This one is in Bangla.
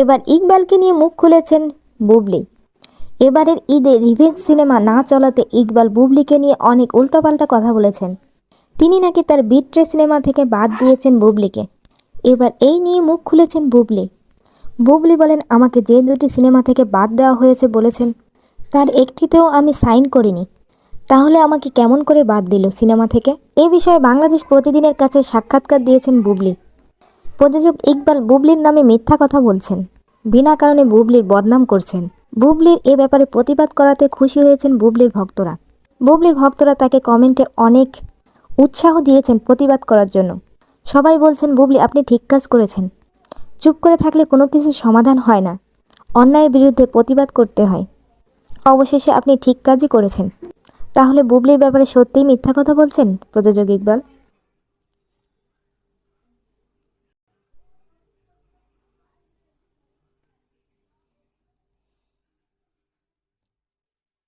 এবার ইকবালকে নিয়ে মুখ খুলেছেন বুবলি। এবারের ঈদে রিভেঞ্জ সিনেমা না চলাতে ইকবাল বুবলিকে নিয়ে অনেক উল্টোপাল্টা কথা বলেছেন। তিনি নাকি তার বিট্রে সিনেমা থেকে বাদ দিয়েছেন বুবলিকে। এবার এই নিয়ে মুখ খুলেছেন বুবলি। বুবলি বলেন, আমাকে যে দুটি সিনেমা থেকে বাদ দেওয়া হয়েছে, বলেছেন। তার একটিতেও আমি সাইন করিনি। তাহলে আমাকে কেমন করে বাদ দিল সিনেমা থেকে? এ বিষয়ে বাংলাদেশ প্রতিদিনের কাছে সাক্ষাৎকার দিয়েছেন বুবলি। প্রযোজক ইকবাল বুবলির নামে মিথ্যা কথা বলছেন। বিনা কারণে বুবলির বদনাম করছেন। বুবলির এ ব্যাপারে প্রতিবাদ করাতে খুশি হয়েছেন বুবলির ভক্তরা। বুবলির ভক্তরা তাকে কমেন্টে অনেক উৎসাহ দিয়েছেন প্রতিবাদ করার জন্য। সবাই বলছেন, বুবলি, আপনি ঠিক কাজ করেছেন। চুপ করে থাকলে কোনো কিছু সমাধান হয় না। অন্যায়ের বিরুদ্ধে প্রতিবাদ করতে হয়। অবশেষে আপনি ঠিক কাজই করেছেন। তাহলে বুবলির ব্যাপারে সত্যিই মিথ্যা কথা বলছেন প্রযোজক ইকবাল?